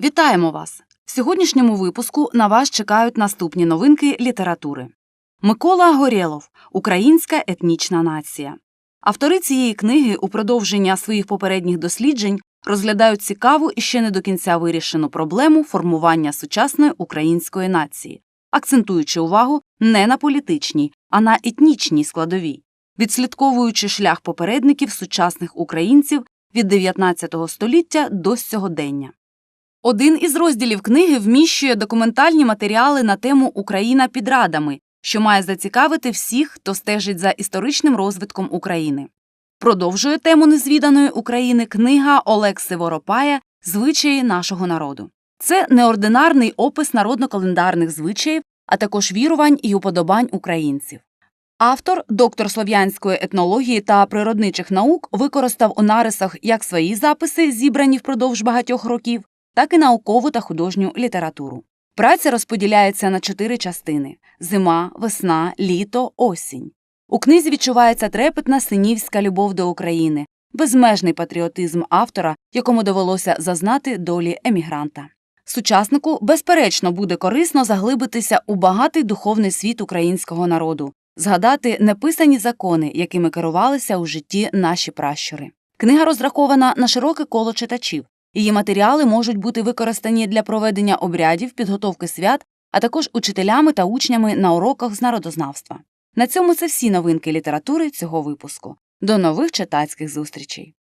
Вітаємо вас! В сьогоднішньому випуску на вас чекають наступні новинки літератури. Микола Горєлов Українська етнічна нація. Автори цієї книги у продовження своїх попередніх досліджень розглядають цікаву і ще не до кінця вирішену проблему формування сучасної української нації, акцентуючи увагу не на політичній, а на етнічній складовій, відслідковуючи шлях попередників сучасних українців від 19 століття до сьогодення. Один із розділів книги вміщує документальні матеріали на тему Україна під радами, що має зацікавити всіх, хто стежить за історичним розвитком України. Продовжує тему незвіданої України книга Олекси Воропая Звичаї нашого народу. Це неординарний опис народно-календарних звичаїв, а також вірувань і уподобань українців. Автор, доктор слов'янської етнології та природничих наук, використав у нарисах як свої записи, зібрані впродовж багатьох років, так і наукову та художню літературу. Праця розподіляється на чотири частини зима, весна, літо, осінь. У книзі відчувається трепетна синівська любов до України, безмежний патріотизм автора, якому довелося зазнати долі емігранта. Сучаснику, безперечно, буде корисно заглибитися у багатий духовний світ українського народу, згадати неписані закони, якими керувалися у житті наші пращури. Книга розрахована на широке коло читачів. Її матеріали можуть бути використані для проведення обрядів, підготовки свят, а також учителями та учнями на уроках з народознавства. На цьому це всі новинки літератури цього випуску. До нових читацьких зустрічей!